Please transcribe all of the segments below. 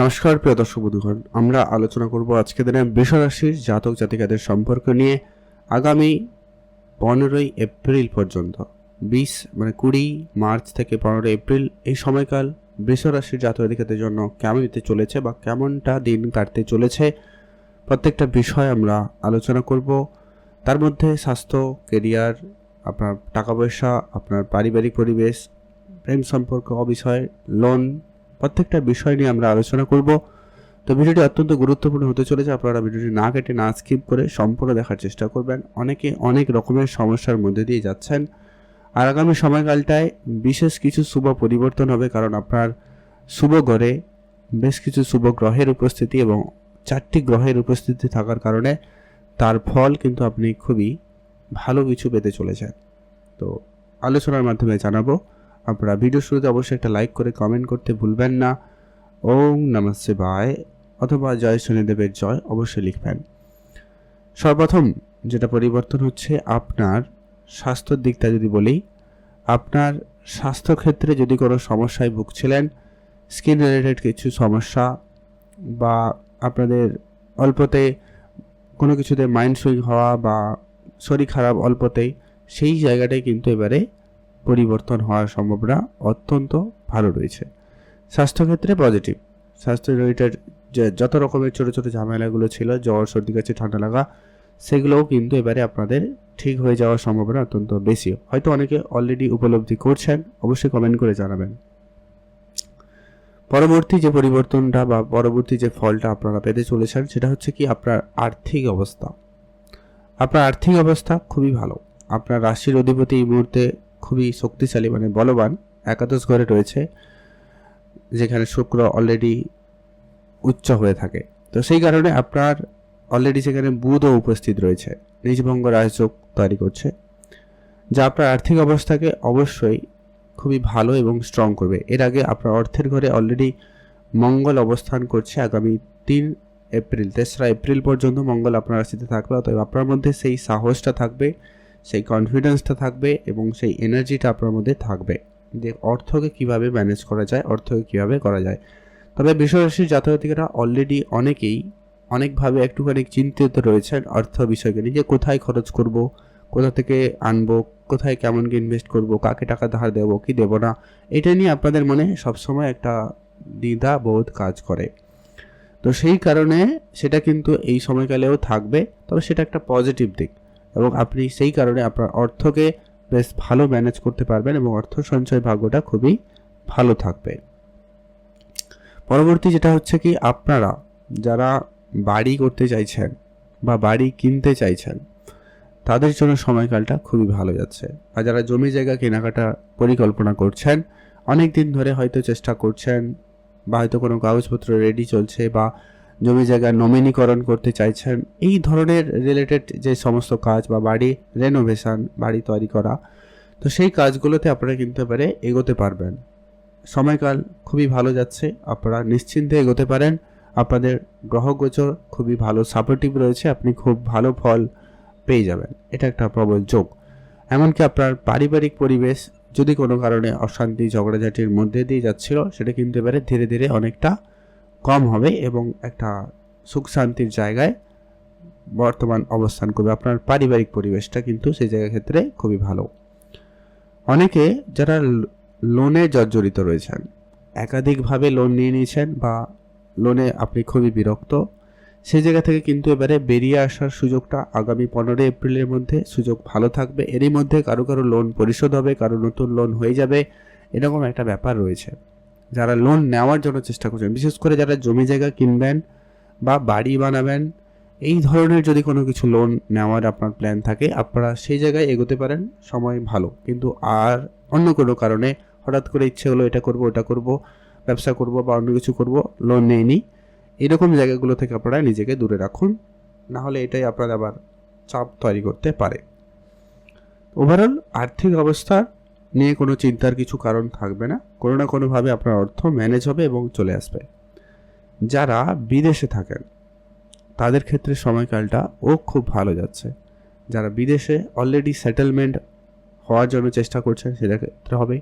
নমস্কার, প্রিয় দর্শক বন্ধুগণ। আমরা আলোচনা করব আজকে দিনে বৃষরাশির জাতক জাতিকাদের সম্পর্ক নিয়ে আগামী পনেরোই এপ্রিল পর্যন্ত। বিশ মানে কুড়ি মার্চ থেকে পনেরোই এপ্রিল এই সময়কাল বৃষরাশির জাতক জাতিকাদের জন্য কেমন দিতে চলেছে বা কেমনটা দিন কাটতে চলেছে, প্রত্যেকটা বিষয় আমরা আলোচনা করব। তার মধ্যে স্বাস্থ্য, কেরিয়ার, আপনার টাকা পয়সা, আপনার পারিবারিক পরিবেশ, প্রেম সম্পর্ক বিষয় লোন প্রত্যেকটা বিষয় নিয়ে আমরা আলোচনা করব। তো ভিডিওটি অত্যন্ত গুরুত্বপূর্ণ হতে চলেছে, আপনারা ভিডিওটি না কেটে, না স্কিপ করে সম্পূর্ণ দেখার চেষ্টা করবেন। অনেকে অনেক রকমের সমস্যার মধ্যে দিয়ে যাচ্ছেন। আর আগামী সময়কালটায় বিশেষ কিছু শুভ পরিবর্তন হবে, কারণ আপনার শুভ ঘরে বেশ কিছু শুভ গ্রহের উপস্থিতি এবং চারটি গ্রহের উপস্থিতি থাকার কারণে তার ফল কিন্তু আপনি খুবই ভালো কিছু পেতে চলেছেন। তো আলোচনার মাধ্যমে জানাব আপনারা ভিডিও শুরুতে অবশ্যই একটা লাইক করে কমেন্ট করতে ভুলবেন না। ওম নমস্তে শিবায় অথবা জয় শনিদেবের জয় অবশ্যই লিখবেন। সর্বপ্রথম যেটা পরিবর্তন হচ্ছে আপনার স্বাস্থ্যের দিকটা যদি বলি, আপনার স্বাস্থ্যক্ষেত্রে যদি কোনো সমস্যায় ভুগছিলেন স্কিন রিলেটেড কিছু সমস্যা বা আপনাদের অল্পতে কোনো কিছুতে মাইন্ড সুইং হওয়া বা শরীর খারাপ অল্পতেই সেই জায়গাটাই কিন্তু এবারে পরিবর্তন হওয়ার সম্ভাবনা অত্যন্ত ভালো রয়েছে। স্বাস্থ্যক্ষেত্রে পজিটিভ স্বাস্থ্য রিলেটেড যে যত রকমের ছোটো ছোটো ঝামেলাগুলো ছিল, জ্বর, সর্দি কাছে ঠান্ডা লাগা, সেগুলোও কিন্তু এবারে আপনাদের ঠিক হয়ে যাওয়ার সম্ভাবনা অত্যন্ত বেশি হয়তো অনেকে অলরেডি উপলব্ধি করছেন, অবশ্যই কমেন্ট করে জানাবেন। পরবর্তী যে পরিবর্তনটা বা পরবর্তী যে ফলটা আপনারা পেতে চলেছেন, সেটা হচ্ছে কি আপনার আর্থিক অবস্থা। আপনার আর্থিক অবস্থা খুবই ভালো। আপনার রাশির অধিপতি এই মুহূর্তে খুবই শক্তিশালী মানে বলবান একাদশ ঘরে রয়েছে, যেখানে শুক্র অলরেডি উচ্চ হয়ে থাকে। তো সেই কারণে আপনার অলরেডি সেখানে বুধও উপস্থিত রয়েছে নিজভঙ্গ রাজযোগ তৈরি করছে, যা আপনার আর্থিক অবস্থাকে অবশ্যই খুবই ভালো এবং স্ট্রং করবে। এর আগে আপনার অর্থের ঘরে অলরেডি মঙ্গল অবস্থান করছে আগামী তিন এপ্রিল, তেসরা এপ্রিল পর্যন্ত মঙ্গল আপনার রাশিতে থাকবে, অতএব আপনার মধ্যে সেই সাহসটা থাকবে সেই কনফিডেন্সটা থাকবে এবং সেই এনার্জিটা আপনার মধ্যে থাকবে। যে অর্থকে কীভাবে ম্যানেজ করা যায়, অর্থকে কীভাবে করা যায়। তবে বিশ্বরাশির জাতকরা অলরেডি অনেকেই অনেকভাবে একটুখানি চিন্তিত রয়েছেন অর্থ বিষয়কে নিয়ে, যে কোথায় খরচ করব, কোথা থেকে আনব, কোথায় কেমন কি ইনভেস্ট করব, কাকে টাকা ধার দেবো, কি দেবো না, এটা নিয়ে আপনাদের মনে সবসময় একটা দ্বিধা বোধ কাজ করে। তো সেই কারণে সেটা কিন্তু এই সময়কালেও থাকবে, তবে সেটা একটা পজিটিভ দিক। এবং আপনি সেই কারণে আপনার অর্থকে বেশ ভালো ম্যানেজ করতে পারবেন এবং অর্থ সঞ্চয় ভাগ্যটা খুবই ভালো থাকবে। পরবর্তী যেটা হচ্ছে কি, আপনারা যারা বাড়ি করতে চাইছেন বা বাড়ি কিনতে চাইছেন, তাদের জন্য সময়কালটা খুবই ভালো যাচ্ছে। আর যারা জমি জায়গা কেনাকাটা পরিকল্পনা করছেন অনেক দিন ধরে হয়তো চেষ্টা করছেন বা হয়তো কোনো কাগজপত্র রেডি চলছে বা জমি জায়গা নমিনীকরণ করতে চাইছেন, এই ধরনের রিলেটেড যে সমস্ত কাজ বা বাড়ি রেনোভেশন বাড়ি তৈরি করা, তো সেই কাজগুলোতে আপনারা কিন্তু পারে এগোতে পারবেন। সময়কাল খুবই ভালো যাচ্ছে, আপনারা নিশ্চিন্তে এগোতে পারেন, আপনাদের গ্রহগোচর খুবই ভালো সাপোর্টিভ রয়েছে, আপনি খুব ভালো ফল পেয়ে যাবেন, এটা একটা প্রবল যোগ। এমনকি আপনার পারিবারিক পরিবেশ যদি কোনো কারণে অশান্তি, ঝগড়াঝাটির মধ্যে দিয়ে যাচ্ছিল, সেটা কিন্তু এবারে ধীরে ধীরে অনেকটা কম হবে এবং একটা সুখ শান্তির জায়গায় বর্তমান অবস্থান করবে আপনার পারিবারিক পরিবেশটা কিন্তু সেই জায়গা ক্ষেত্রে খুবই ভালো অনেকে যারা লোনে জর্জরিত রয়েছেন একাধিকভাবে লোন নিয়ে নিয়েছেন বা লোনে আপনি খুবই বিরক্ত সেই জায়গা থেকে কিন্তু এবারে বেরিয়ে আসার সুযোগটা আগামী পনেরোই এপ্রিলের মধ্যে সুযোগ ভালো থাকবে এরই মধ্যে কারও কারও লোন পরিশোধ হবে কারও নতুন লোন হয়ে যাবে এরকম একটা ব্যাপার রয়েছে যারা লোন নেওয়ার জন্য চেষ্টা করছেন, বিশেষ করে যারা জমি জায়গা কিনবেন বা বাড়ি বানাবেন, এই ধরনের যদি কোনো কিছু লোন নেওয়ার আপনার প্ল্যান থাকে, আপনারা সেই জায়গায় এগোতে পারেন, সময় ভালো। কিন্তু আর অন্য কোনো কারণে হঠাৎ করে ইচ্ছে হলো এটা করব, ওটা করব, ব্যবসা করব বা অন্য কিছু করব লোন নেইনি, এরকম জায়গাগুলো থেকে আপনারা নিজেকে দূরে রাখুন। না হলে এটাই আপনার আবার চাপ তৈরি করতে পারে। ওভারঅল আর্থিক অবস্থা নিয়ে কোনো চিন্তার কিছু কারণ থাকবে না। কোনো না কোনোভাবে আপনার অর্থ ম্যানেজ হবে এবং চলে আসবে। যারা বিদেশে থাকেন, তাদের ক্ষেত্রে সময়কালটা ও খুব ভালো যাচ্ছে। যারা বিদেশে অলরেডি সেটেলমেন্ট হওয়ার জন্য চেষ্টা করছেন সেটা ক্ষেত্রে হবে।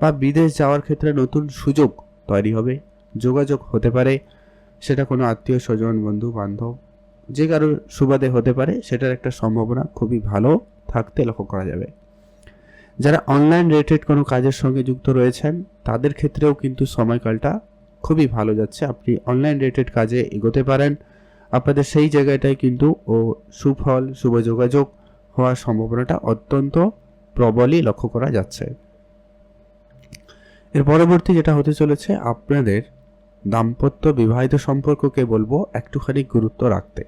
বা বিদেশ যাওয়ার ক্ষেত্রে নতুন সুযোগ তৈরি হবে, যোগাযোগ হতে পারে, সেটা কোনো আত্মীয় স্বজন, বন্ধু, বান্ধব, যে কারোর সুবাদে হতে পারে, সেটার একটা সম্ভাবনা খুবই ভালো থাকতে লক্ষ্য করা যাবে। যারা অনলাইন রিলেটেড কোনো কাজের সঙ্গে যুক্ত রয়েছেন, তাদের ক্ষেত্রেও কিন্তু সময়কালটা খুবই ভালো যাচ্ছে। আপনি অনলাইন রিলেটেড কাজে এগোতে পারেন। আপনাদের সেই জায়গাটায় কিন্তু ও সুফল, শুভ যোগাযোগ হওয়ার সম্ভাবনাটা অত্যন্ত প্রবলই লক্ষ্য করা যাচ্ছে। এর পরবর্তী যেটা হতে চলেছে, আপনাদের দাম্পত্য বিবাহিত সম্পর্ককে বলব একটুখানি গুরুত্ব রাখতে।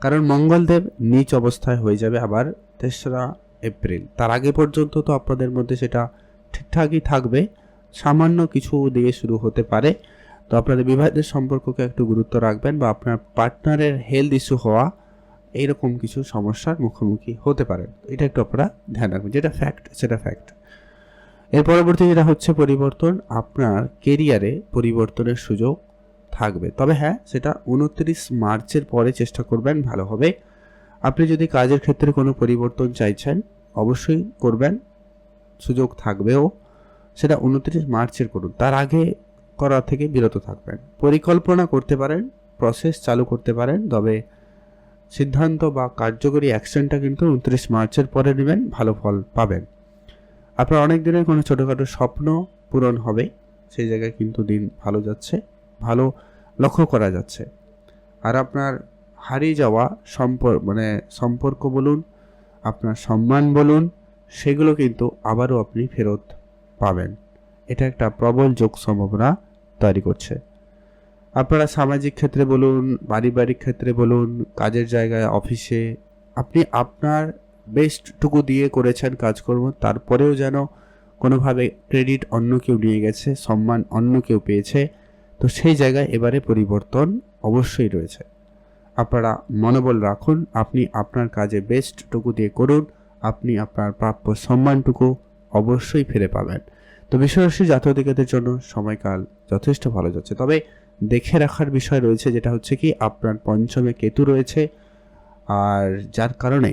কারণ মঙ্গলদেব নিচ অবস্থায় হয়ে যাবে, আবার তেসরা এপ্রিল। তার আগে পর্যন্ত তো আপনাদের মধ্যে সেটা ঠিকঠাকই থাকবে। সামান্য কিছু দিয়ে শুরু হতে পারে। তো আপনাদের বিবাহিত সম্পর্ককে একটু গুরুত্ব রাখবেন বা আপনার পার্টনারের হেলথ ইস্যু হওয়া এইরকম কিছু সমস্যার মুখোমুখি হতে পারেন এটা একটু আপনারা ধ্যান রাখবেন। যেটা ফ্যাক্ট সেটা ফ্যাক্ট এর পরবর্তী যেটা হচ্ছে পরিবর্তন, আপনার কেরিয়ারে পরিবর্তনের সুযোগ থাকবে। তবে হ্যাঁ সেটা উনত্রিশ মার্চের পরে চেষ্টা করবেন, ভালো হবে। আপনি যদি কাজের ক্ষেত্রে কোনো পরিবর্তন চাইছেন, অবশ্যই করবেন। সুযোগ থাকবেও। সেটা উনত্রিশ মার্চের করুন। তার আগে করা থেকে বিরত থাকবেন। পরিকল্পনা করতে পারেন প্রসেস চালু করতে পারেন, তবে সিদ্ধান্ত বা কার্যকরী অ্যাকশনটা কিন্তু উনত্রিশ মার্চের পরে নেবেন, ভালো ফল পাবেন। আপনার অনেক দিনের কোনো ছোটোখাটো স্বপ্ন পূরণ হবে। সেই জায়গায় কিন্তু দিন ভালো যাচ্ছে, ভালো লক্ষ্য করা যাচ্ছে। আর আপনার হারিয়ে যাওয়া সম্পর্ক মানে সম্পর্ক বলুন, আপনার সম্মান বলুন, সেগুলো কিন্তু আবারও আপনি ফেরত পাবেন। এটা একটা প্রবল যোগ সম্ভাবনা তৈরি করছে। আপনারা সামাজিক ক্ষেত্রে বলুন, পারিবারিক ক্ষেত্রে বলুন, কাজের জায়গায়, অফিসে, আপনি আপনার বেস্টটুকু দিয়ে করেছেন কাজকর্ম, তারপরেও যেন কোনোভাবে ক্রেডিট অন্য কেউ নিয়ে গেছে, সম্মান অন্য কেউ পেয়েছে, তো সেই জায়গায় এবারে পরিবর্তন অবশ্যই রয়েছে। আপনারা মনোবল রাখুন, আপনি আপনার কাজে বেস্টটুকু দিয়ে করুন, আপনি আপনার প্রাপ্য সম্মানটুকু অবশ্যই ফিরে পাবেন। তো বিশ্বরাশি জাতীয়দিকের জন্য সময়কাল যথেষ্ট ভালো যাচ্ছে। তবে দেখে রাখার বিষয় রয়েছে যেটা হচ্ছে কি, আপনার পঞ্চমে কেতু রয়েছে, আর যার কারণে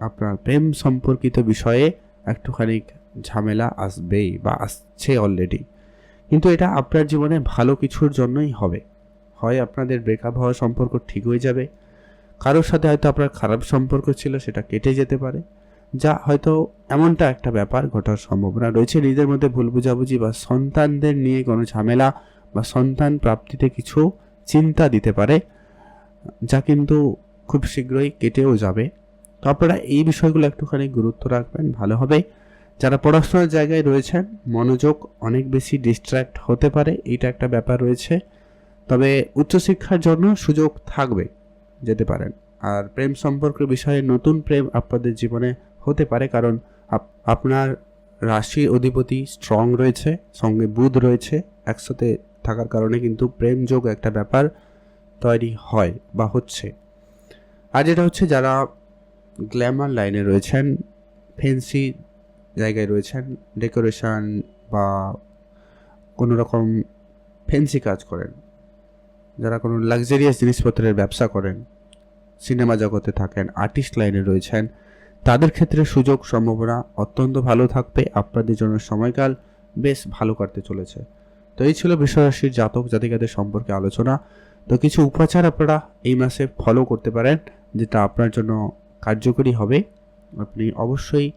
আপনার প্রেম সম্পর্কিত বিষয়ে একটুখানি ঝামেলা আসবেই বা আসছে অলরেডি কিন্তু এটা আপনার জীবনে ভালো কিছুর জন্যই হবে। হয় আপনাদের ব্রেকআপ হওয়ার সম্পর্ক ঠিক হয়ে যাবে। কারোর সাথে হয়তো আপনার খারাপ সম্পর্ক ছিল, সেটা কেটে যেতে পারে। যা হয়তো এমনটা একটা ব্যাপার ঘটার সম্ভাবনা রয়েছে। নিজেদের মধ্যে ভুল বুঝাবুঝি বা সন্তানদের নিয়ে কোনো ঝামেলা বা সন্তান প্রাপ্তিতে কিছু চিন্তা দিতে পারে, যা কিন্তু খুব শীঘ্রই কেটেও যাবে। তো আপনারা এই বিষয়গুলো একটুখানি গুরুত্ব রাখবেন, ভালো হবে। যারা পড়াশোনার জায়গায় রয়েছেন, মনোযোগ অনেক বেশি ডিস্ট্র্যাক্ট হতে পারে, এইটা একটা ব্যাপার রয়েছে। তবে উচ্চশিক্ষার জন্য সুযোগ থাকবে, যেতে পারেন। আর প্রেম সম্পর্কের বিষয়ে নতুন প্রেম আপনাদের জীবনে হতে পারে, কারণ আপনার রাশির অধিপতি স্ট্রং রয়েছে, সঙ্গে বুধ রয়েছে, একসাথে থাকার কারণে কিন্তু প্রেম যোগ একটা ব্যাপার তৈরি হয় বা হচ্ছে। আর যেটা হচ্ছে, যারা গ্ল্যামার লাইনে রয়েছেন ফেন্সি জায়গায় রয়েছেন ডেকোরেশন বা কোনো রকম ফেন্সি কাজ করেন যারা কোনো লাক্সারিয়াস জিনিসপত্রের ব্যবসা করেন সিনেমা জগতে থাকেন আর্টিস্ট লাইনে রয়েছেন, তাদের ক্ষেত্রে সুযোগ সম্ভাবনা অত্যন্ত ভালো থাকবে আপনাদের জন্য সময়কাল বেশ ভালো কাটতে চলেছে। তো এই ছিল বিশ্বরাশির জাতক জাতিকাদের সম্পর্কে আলোচনা। তো কিছু উপাচার আপনারা এই মাসে ফলো করতে পারেন, যেটা আপনার জন্য কার্যকরী হবে। আপনি অবশ্যই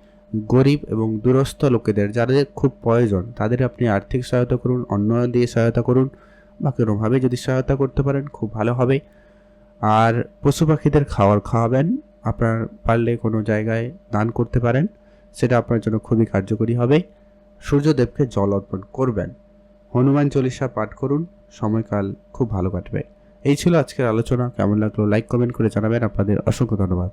গরিব এবং দূরস্থ লোকেদের, যাদের খুব প্রয়োজন, তাদের আপনি আর্থিক সহায়তা করুন অন্য দিয়ে সহায়তা করুন। বা কোনোভাবে যদি সহায়তা করতে পারেন, খুব ভালো হবে। আর পশু পাখিদের খাবার খাওয়াবেন। আপনার পারলে কোনো জায়গায় দান করতে পারেন। সেটা আপনার জন্য খুবই কার্যকরী হবে। সূর্যদেবকে জল অর্পণ করবেন। হনুমান চল্লিশা পাঠ করুন। সময়কাল খুব ভালো কাটবে। এই ছিল আজকের আলোচনা। কেমন লাগল? লাইক কমেন্ট করে জানাবেন। আপনাদের অসংখ্য ধন্যবাদ।